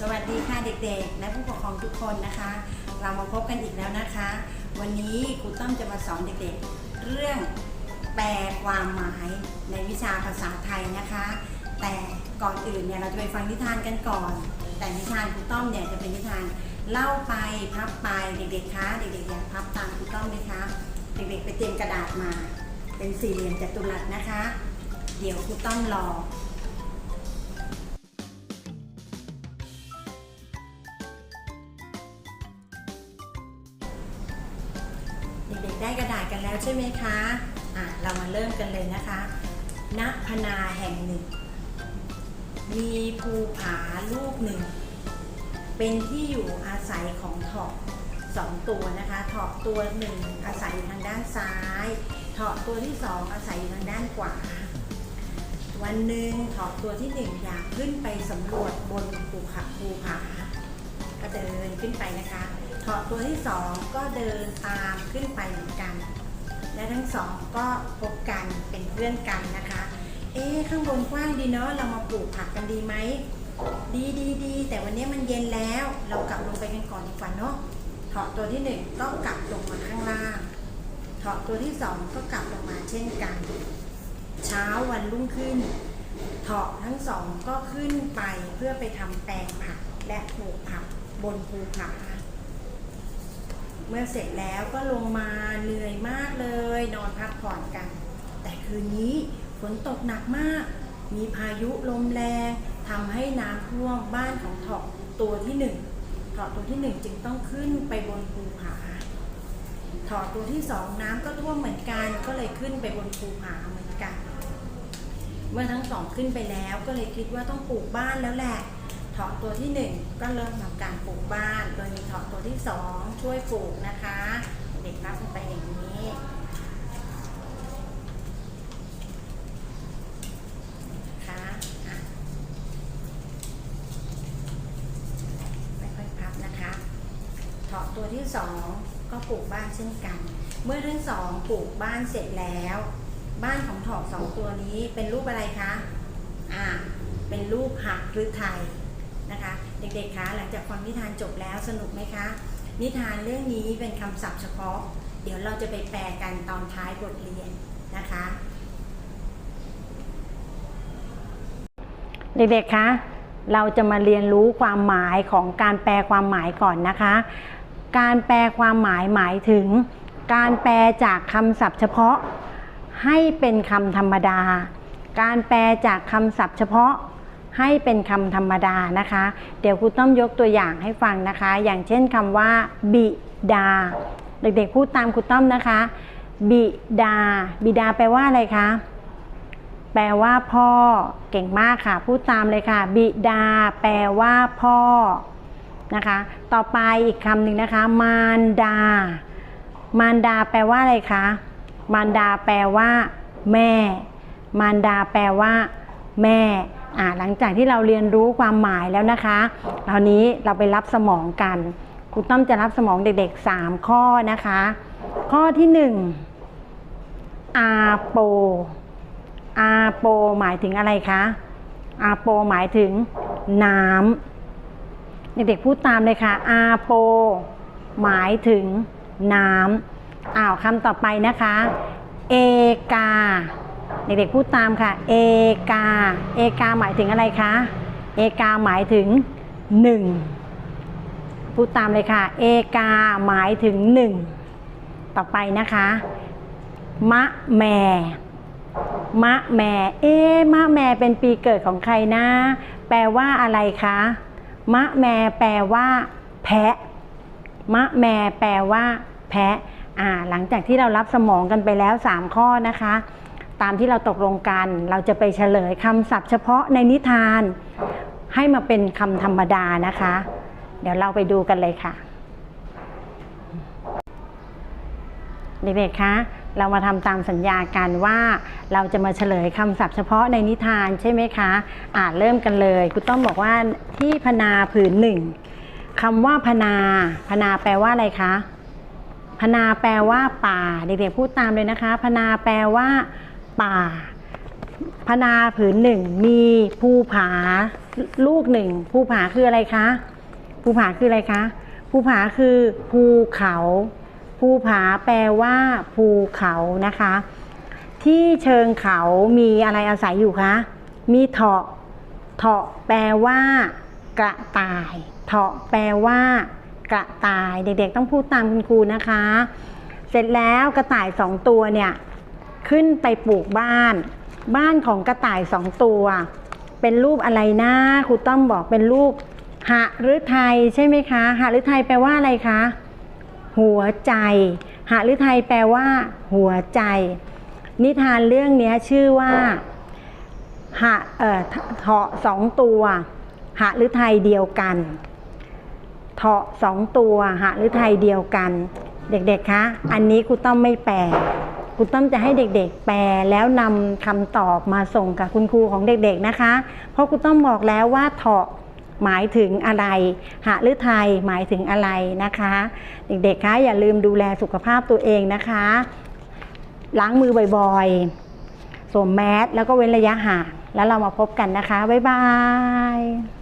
สวัสดีค่ะเด็กๆ และผู้ปกครองทุกคนนะคะ เรามาพบกันอีกแล้วนะคะ วันนี้ครูต้อมจะมาสอนเด็กๆ เรื่องแปลความหมายในวิชาภาษาไทยนะคะ แต่ก่อนอื่นเนี่ยเราจะไปฟังนิทานกันก่อน แต่นิทานครูต้อมเนี่ยจะเป็นนิทานเล่าไปพับไปเด็กๆคะเด็กๆอยากพับตามครูต้อมไหมคะเด็กๆไปเตรียมกระดาษมา เป็นสี่เหลี่ยมจัตุรัสนะคะ เดี๋ยวครูต้อมรอ เด็กๆได้กระดาษกันแล้วใช่ไหมคะอะเรามาเริ่มกันเลยนะคะณพนาแห่งหนึ่ง มีภูผาลูกหนึ่ง เป็นที่อยู่อาศัยของเถาะสองตัวนะคะเถาะตัวหนึ่งอาศัยอยู่ทางด้านซ้ายเถาะตัวที่สองอาศัยอยู่ทางด้านขวา วันหนึ่งเถาะตัวที่หนึ่งอยากขึ้นไปสำรวจบนภูเขาภูผาก็เดินขึ้นไปนะคะ เถาะตัวที่สองก็เดินตามขึ้นไปเหมือนกัน และทั้งสองก็พบกันเป็นเพื่อนกันนะคะ เอ๊ข้างบนกว้างดีเนาะเรามาปลูกผักกันดีไหมดีดีดีแต่วันนี้มันเย็นแล้ว เรากลับลงไปกันก่อนดีกว่าเนาะเถาะตัวที่หนึ่งก็กลับลงมาข้างล่างเถาะตัวที่สองก็กลับลงมาเช่นกัน เช้าวันรุ่งขึ้นเถาะทั้งสองก็ขึ้นไปเพื่อไปทำแปลงผักและปลูกผักบนภูผา เมื่อเสร็จแล้วก็ลงมาเหนื่อยมากเลย นอนพักผ่อนกัน แต่คืนนี้ฝนตกหนักมาก มีพายุลมแรงทำให้น้ำท่วมบ้านของถาะตัวที่หนึ่งถาะตัวที่หนึ่งจึงต้องขึ้นไปบนภูผาถาะตัวที่สองน้ำก็ท่วมเหมือนกัน ก็เลยขึ้นไปบนภูผาเหมือนกัน เมื่อทั้งสองขึ้นไปแล้วก็เลยคิดว่าต้องปลูกบ้านแล้วแหละ ถาะตัวที่หนึ่งก็เริ่มทำการปลูกบ้าน โดยมีถาะตัวที่สองช่วยปลูกนะคะ เด็กรับลงไปอย่างนี้นะคะอ่ค่อยพับนะคะถาะตัวที่สองก็ปลูกบ้านเช่นกัน เมื่อทั้งสองปลูกบ้านเสร็จแล้ว บ้านของถาะสองตัวนี้เป็นรูปอะไรคะ อ่า เป็นรูปหักหรือไทย นะคะ เด็กๆคะหลังจากฟังนิทานจบแล้วสนุกไหมคะ นิทานเรื่องนี้เป็นคำศัพท์เฉพาะ เดี๋ยวเราจะไปแปลกันตอนท้ายบทเรียนนะคะ เด็กๆคะเราจะมาเรียนรู้ความหมายของการแปลความหมายก่อนนะคะ การแปลความหมายหมายถึง การแปลจากคำศัพท์เฉพาะ ให้เป็นคำธรรมดา การแปลจากคำศัพท์เฉพาะ ให้เป็นคำธรรมดานะคะ เดี๋ยวครูต้อมยกตัวอย่างให้ฟังนะคะ อย่างเช่นคำว่า บิดา เด็กๆพูดตามครูต้อมนะคะ บิดา บิดาแปลว่าอะไรคะแปลว่าพ่อเก่งมากค่ะ พูดตามเลยค่ะ บิดา แปลว่าพ่อนะคะ ต่อไปอีกคำหนึ่งนะคะ มารดา มารดาแปลว่าอะไรคะมารดาแปลว่า แม่ มารดาแปลว่า แม่ หลังจากที่เราเรียนรู้ความหมายแล้วนะคะคราวนี้เราไปรับสมองกันครูต้อมจะรับสมองเด็กๆ 3 ข้อนะคะ ข้อที่ 1 อาโป อาโปหมายถึงอะไรคะ อาโปหมายถึงน้ำเด็กๆพูดตามเลยค่ะ อาโป หมายถึงน้ำอ้าวคำต่อไปนะคะ เอกา เด็กๆพูดตามค่ะ เอกา เอกาหมายถึงอะไรคะ เอกาหมายถึงหนึ่งพูดตามเลยค่ะ เอกาหมายถึงหนึ่งต่อไปนะคะ มะแม มะแม เอ๊ะมะแมเป็นปีเกิดของใครนะ แปลว่าอะไรคะ มะแมแปลว่า แพะ มะแมแปลว่า แพะ อ่า หลังจากที่เรารับสมองกันไปแล้ว 3 ข้อนะคะ ตามที่เราตกลงกัน เราจะไปเฉลยคำศัพท์เฉพาะในนิทาน ให้มาเป็นคำธรรมดานะคะ เดี๋ยวเราไปดูกันเลยค่ะเด็กๆคะเรามาทำตามสัญญากันว่าเราจะมาเฉลยคำศัพท์เฉพาะในนิทานใช่ไหมคะอ่าเริ่มกันเลยคุณต้องบอกว่าที่พนาผืนหนึ่งคำว่าพนาพนาแปลว่าอะไรคะพนาแปลว่าป่าเด็กๆพูดตามเลยนะคะพนาแปลว่า ป่าพนาผืนหนึ่งมีภูผาลูกหนึ่งภูผาคืออะไรคะภูผาคืออะไรคะภูผาคือภูเขาภูผาแปลว่าภูเขานะคะ ที่เชิงเขามีอะไรอาศัยอยู่คะมีเถาะเถาะแปลว่า กระต่ายเถาะแปลว่า กระต่ายเด็กๆ ต้องพูดตามคุณครูนะคะ เสร็จแล้วกระต่ายสองตัวเนี่ย ขึ้นไปปลูกบ้าน บ้านของกระต่ายสองตัว เป็นรูปอะไรนะครูต้อมบอกเป็นรูปหฤทัยใช่ไหมคะหฤทัยแปลว่าอะไรคะ หัวใจหฤทัยแปลว่า หัวใจ นิทานเรื่องนี้ชื่อว่าหะเอ่อเถาะสองตัวหฤทัยเดียวกันเถาะสองตัวหฤทัยเดียวกัน เด็กๆคะ อันนี้ครูต้อมไม่แปล ครูต้อมจะให้เด็กๆ แปลแล้วนำคำตอบมาส่งกับคุณครูของเด็กๆนะคะ เพราะครูต้อมบอกแล้วว่าเถาะหมายถึงอะไรหฤทัยหมายถึงอะไรนะคะ เด็กๆคะอย่าลืมดูแลสุขภาพตัวเองนะคะ ล้างมือบ่อยๆสวมแมสแล้วก็เว้นระยะห่างแล้วเรามาพบกันนะคะ บ๊ายบาย